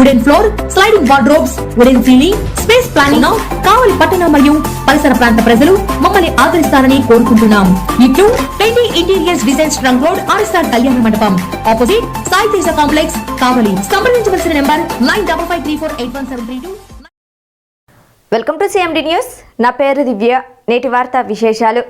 wooden floor sliding wardrobes wooden ceiling space planning Kavali పట్టణ మరియు పరిసర ప్రాంత ప్రజలు మమ్మల్ని ఆదరిస్తారని కోరుకుంటున్నాం. ఇట్లు trendy interiors design trunk road RSR Kalyana Mandapam. Opposite Sai Teja complex Kavali. సంప్రదించవలసిన number nine double five three four eight one seven three two. Welcome to CMD news. నా పేరు దివ్య. నేటి వార్త విశేషాలు.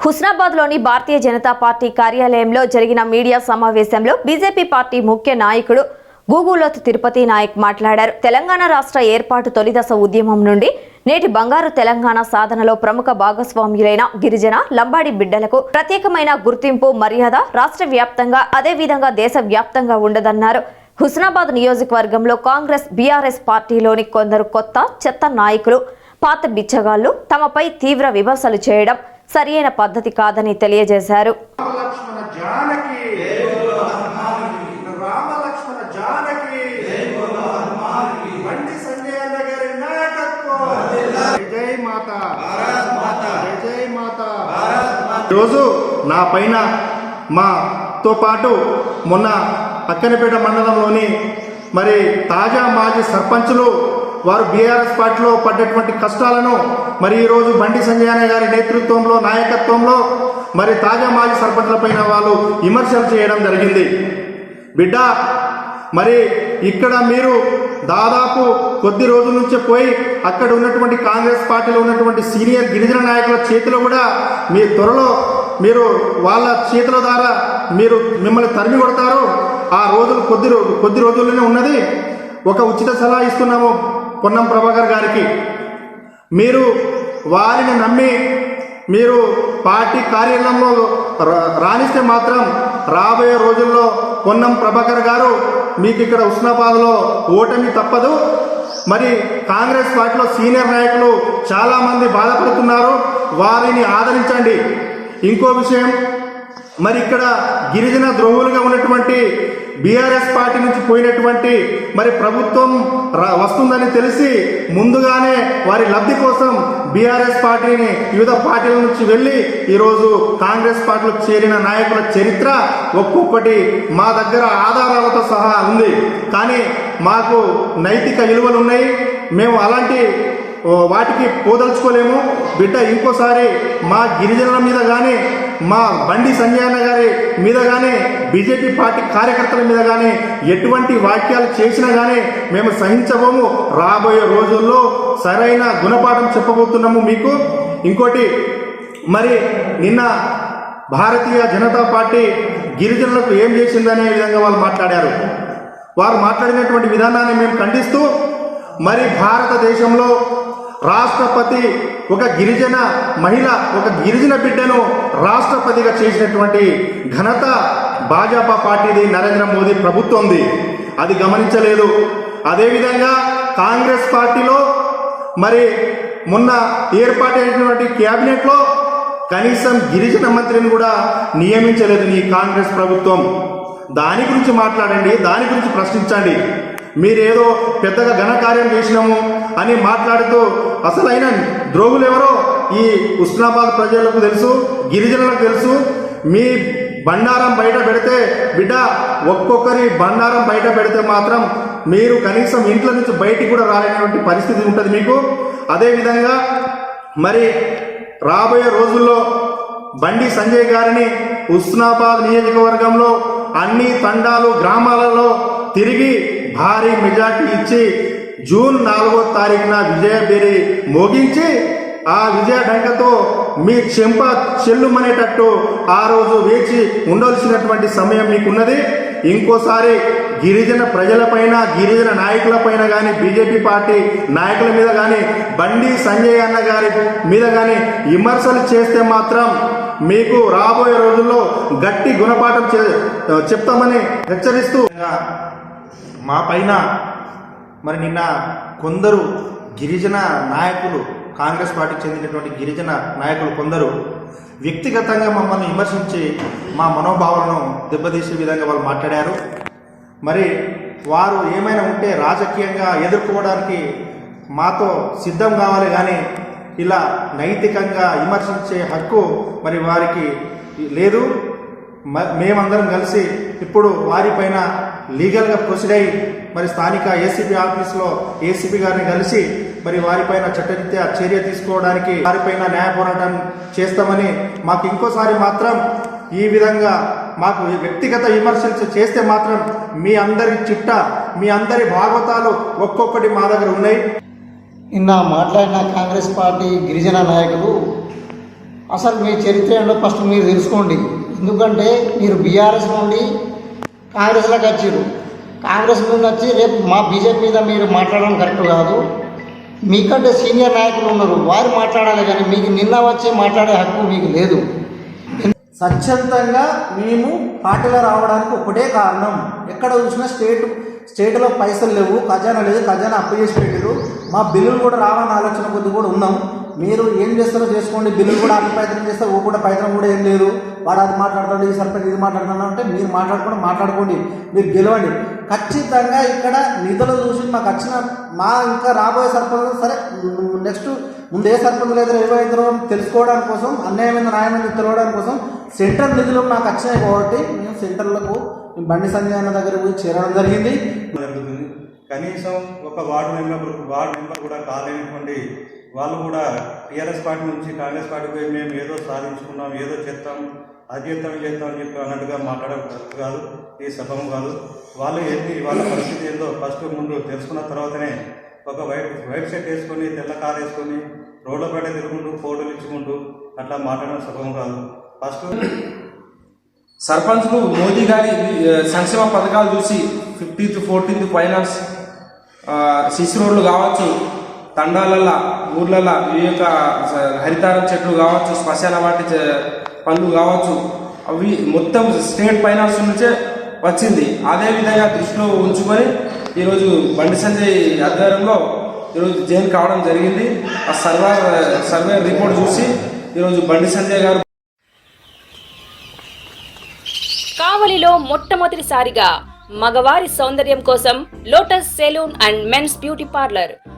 హుస్నాబాద్లోని భారతీయ జనతా పార్టీ కార్యాలయంలో జరిగిన మీడియా సమావేశంలో బీజేపీ పార్టీ ముఖ్య నాయకుడు గూగులోత్ తిరుపతి నాయక్ మాట్లాడారు. తెలంగాణ రాష్ట్ర ఏర్పాటు తొలిదశ ఉద్యమం నుండి నేటి బంగారు తెలంగాణ సాధనలో ప్రముఖ భాగస్వాములైన గిరిజన లంబాడి బిడ్డలకు ప్రత్యేకమైన గుర్తింపు మర్యాద రాష్ట్ర వ్యాప్తంగా అదేవిధంగా దేశ వ్యాప్తంగా ఉండదన్నారు. హుస్నాబాద్ నియోజకవర్గంలో కాంగ్రెస్ బీఆర్ఎస్ పార్టీలోని కొందరు కొత్త చెత్త నాయకులు పాత బిచ్చగాళ్ళు తమపై తీవ్ర విమర్శలు చేయడం సరియైన పద్ధతి కాదని తెలియజేశారు రామలక్ష్మణ జానకి రామలక్ష్మణ జానకి బండి సంజయ్ అన్న గారి నాయకత్వం జై జై మాత జై జై మాత ఈరోజు నా పైన మాతో పాటు మొన్న అక్కనపేట మండలంలోని మరి తాజా మాజీ సర్పంచులు వారు బీఆర్ఎస్ పార్టీలో పడ్డటువంటి కష్టాలను మరి ఈరోజు బండి సంజయ్ గారి నేతృత్వంలో నాయకత్వంలో మరి తాజా మాజీ సర్పంచులపైన వాళ్ళు విమర్శలు చేయడం జరిగింది. బిడ్డ మరి ఇక్కడ మీరు దాదాపు కొద్ది రోజుల నుంచే పోయి అక్కడ ఉన్నటువంటి కాంగ్రెస్ పార్టీలో ఉన్నటువంటి సీనియర్ గిరిజన నాయకుల చేతిలో కూడా మీ త్వరలో మీరు వాళ్ళ చేతుల ద్వారా మీరు మిమ్మల్ని తరిమి కొడతారు. ఆ రోజులు కొద్ది రోజు కొద్ది రోజుల్లోనే ఉన్నది. ఒక ఉచిత సలహా ఇస్తున్నాము పొన్నం ప్రభాకర్ గారికి. మీరు వారిని నమ్మి మీరు పార్టీ కార్యాలయంలో రా- రాణిస్తే మాత్రం రాబోయే రోజుల్లో పొన్నం ప్రభాకర్ గారు మీకు ఇక్కడ ఉస్నాబాద్లో ఓటమి తప్పదు. మరి కాంగ్రెస్ పార్టీలో సీనియర్ నాయకులు చాలామంది బాధపడుతున్నారు. వారిని ఆదరించండి. ఇంకో విషయం మరి ఇక్కడ గిరిజన ద్రోహులుగా ఉన్నటువంటి బీఆర్ఎస్ పార్టీ నుంచి పోయినటువంటి మరి ప్రభుత్వం వస్తుందని తెలిసి ముందుగానే వారి లబ్ధి కోసం బీఆర్ఎస్ పార్టీని వివిధ పార్టీల నుంచి వెళ్ళి ఈరోజు కాంగ్రెస్ పార్టీలో చేరిన నాయకుల చరిత్ర ఒక్కొక్కటి మా దగ్గర ఆధారాలతో సహా ఉంది. కానీ మాకు నైతిక విలువలు ఉన్నాయి. మేము అలాంటి వాటికి పోదలుచుకోలేము. బిడ్డ ఇంకోసారి మా గిరిజనుల మీద కానీ మా బండి సంజయన్న గారి మీద కానీ బీజేపీ పార్టీ కార్యకర్తల మీద కానీ ఎటువంటి వాక్యాలు చేసినా కానీ మేము సహించబోము. రాబోయే రోజుల్లో సరైన గుణపాఠం చెప్పబోతున్నాము మీకు. ఇంకోటి మరి నిన్న భారతీయ జనతా పార్టీ గిరిజనులకు ఏం చేసిందనే విధంగా వాళ్ళు మాట్లాడారు. వారు మాట్లాడినటువంటి విధానాన్ని మేము ఖండిస్తూ మరి భారతదేశంలో రాష్ట్రపతి ఒక గిరిజన మహిళ ఒక గిరిజన బిడ్డను రాష్ట్రపతిగా చేసినటువంటి ఘనత భాజపా పార్టీది నరేంద్ర మోదీ ప్రభుత్వంది. అది గమనించలేదు. అదేవిధంగా కాంగ్రెస్ పార్టీలో మరి మొన్న ఏర్పాటైనటువంటి క్యాబినెట్లో కనీసం గిరిజన మంత్రిని కూడా నియమించలేదు నీ కాంగ్రెస్ ప్రభుత్వం. దాని గురించి మాట్లాడండి దాని గురించి ప్రశ్నించండి. మీరేదో పెద్దగా ఘనకార్యం చేసినాము అని మాట్లాడుతూ అసలైన ద్రోగులు ఎవరో ఈ ఉస్నాబాద్ ప్రజలకు తెలుసు గిరిజనులకు తెలుసు. మీ బండారం బయట పెడితే బిడ్డ ఒక్కొక్కరి బండారం బయట పెడితే మాత్రం మీరు కనీసం ఇంట్లో నుంచి బయటికి కూడా రాలేనటువంటి పరిస్థితి ఉంటుంది మీకు. అదేవిధంగా మరి రాబోయే రోజుల్లో బండి సంజయ్ గారిని ఉస్నాబాద్ నియోజకవర్గంలో అన్ని తండాలు గ్రామాలలో తిరిగి భారీ మెజార్టీ ఇచ్చి జూన్ నాలుగో తారీఖున విజయబేరి మోగించి ఆ విజయ డంకతో మీ చెంప చెల్లుమనేటట్టు ఆ రోజు వేచి ఉండవలసినటువంటి సమయం మీకున్నది. ఇంకోసారి గిరిజన ప్రజలపైన గిరిజన నాయకులపైన కానీ బీజేపీ పార్టీ నాయకుల మీద కానీ బండి సంజయ్ అన్న గారి మీద కానీ విమర్శలు చేస్తే మాత్రం మీకు రాబోయే రోజుల్లో గట్టి గుణపాఠం చే- చెప్తామని హెచ్చరిస్తూ మా పైన మరి నిన్న కొందరు గిరిజన నాయకులు కాంగ్రెస్ పార్టీకి చెందినటువంటి గిరిజన నాయకులు కొందరు వ్యక్తిగతంగా మమ్మల్ని విమర్శించి మా మనోభావాలను దెబ్బతీసే విధంగా వాళ్ళు మాట్లాడారు. మరి వారు ఏమైనా ఉంటే రాజకీయంగా ఎదుర్కోవడానికి మాతో సిద్ధం కావాలి కానీ ఇలా నైతికంగా విమర్శించే హక్కు మరి వారికి లేదు. మ- మేమందరం కలిసి ఇప్పుడు వారిపైన లీగల్గా ప్రొసీడ్ అయ్యి మరి స్థానిక ఏసీబీ ఆఫీస్లో ఏసీబీ గారిని కలిసి మరి వారిపైన చట్టరీత్యా చర్య తీసుకోవడానికి వారిపైన న్యాయ పోరాటం చేస్తామని మాకు ఇంకోసారి మాత్రం ఈ విధంగా మాకు వ్యక్తిగత విమర్శలు చేస్తే మాత్రం మీ అందరి చిట్ట మీ అందరి భాగవతాలు ఒక్కొక్కటి మా దగ్గర ఉన్నాయి. నిన్న మాట్లాడిన కాంగ్రెస్ పార్టీ గిరిజన నాయకులు అసలు మీ చరిత్ర ఏంటో ఫస్ట్ మీరు తెలుసుకోండి. ఎందుకంటే మీరు బీఆర్ఎస్ నుండి కాంగ్రెస్లోకి వచ్చారు కాంగ్రెస్ నుండి వచ్చి రేపు మా బీజేపీ మీద మీరు మాట్లాడడం కరెక్ట్ కాదు. మీకంటే సీనియర్ నాయకులు ఉన్నారు. వారు మాట్లాడాలి కానీ మీకు నిన్న వచ్చి మాట్లాడే హక్కు మీకు లేదు. స్వచ్ఛందంగా మేము పార్టీలో రావడానికి ఒకటే కారణం. ఎక్కడ చూసినా స్టేట్ స్టేట్లో పైసలు లేవు ఖజానా లేదు ఖజానా అప్పు చేసి పెట్టారు మా బిల్లులు కూడా రావని ఆలోచన కొద్ది కూడా ఉన్నాం. మీరు ఏం చేస్తారో చేసుకోండి. బిల్లులు కూడా అన్ని ప్రయత్నం చేస్తారు ఓ కూడా ప్రయత్నం కూడా ఏం లేదు. వాడు అది మాట్లాడతాడు ఈ సర్పంచ్ ఇది మాట్లాడుతున్నాడు అంటే మీరు మాట్లాడుకోండి మాట్లాడుకోండి. మీరు గెలవండి. ఖచ్చితంగా ఇక్కడ నిధులు చూసి మాకు వచ్చిన మా ఇంకా రాబోయే సర్పంచ్ సరే నెక్స్ట్ ముందు ఏ సర్పంచ్ లేదా ఏమైందో తెలుసుకోవడానికి కోసం అన్యాయమైన న్యాయమైన తెలవడానికి కోసం సెంట్రల్ నిధులు మాకు వచ్చినాయి కాబట్టి మేము సెంటర్లకు బండి సంజయ్ అన్న దగ్గర పోయి చేరడం జరిగింది. జరుగుతుంది కనీసం ఒక వార్డు మెంబర్ వార్డు మెంబర్ కూడా కాలేనటువంటి వాళ్ళు కూడా టీఆర్ఎస్ పార్టీ నుంచి కాంగ్రెస్ పార్టీ పోయి మేము ఏదో సాధించుకున్నాం ఏదో చేస్తాం అది చేస్తాం చేస్తాం అని చెప్పి అన్నట్టుగా మాట్లాడడం కరెక్ట్ కాదు ఈ సభం కాదు. వాళ్ళు ఏంటి వాళ్ళ పరిస్థితి ఏందో ఫస్ట్ ముందు తెలుసుకున్న తర్వాతనే ఒక వైట్ వైట్ షర్ట్ వేసుకొని తెల్ల కార్ వేసుకొని రోడ్ల బయట తిరుగుకుంటూ ఫోటోలు ఇచ్చుకుంటూ అట్లా మాట్లాడడం సభం కాదు. ఫస్ట్ సర్పంచ్లు మోదీ గారి సంక్షేమ పథకాలు చూసి ఫిఫ్టీన్త్ ఫోర్టీన్త్ ఫైనాన్స్ సిసి రోడ్లు కావచ్చు తండాలల్ల ఊర్లల్ల ఈ యొక్క హరితారం చెట్లు కావచ్చు శ్మశాన వాటి పళ్ళు పనులు కావచ్చు అవి మొత్తం స్టేట్ ఫైనాన్స్ నుంచే వచ్చింది. అదే విధంగా దృష్టిలో ఉంచుకొని ఈరోజు బండి సంజయ్ ఆధ్వర్యంలో ఈరోజు జైలు కావడం జరిగింది. ఆ సర్వే సర్వే రిపోర్ట్ చూసి ఈరోజు బండి సంజయ్ గారు కావలిలో మొట్టమొదటిసారిగా మగవారి సౌందర్యం కోసం lotus salon and men's beauty parlour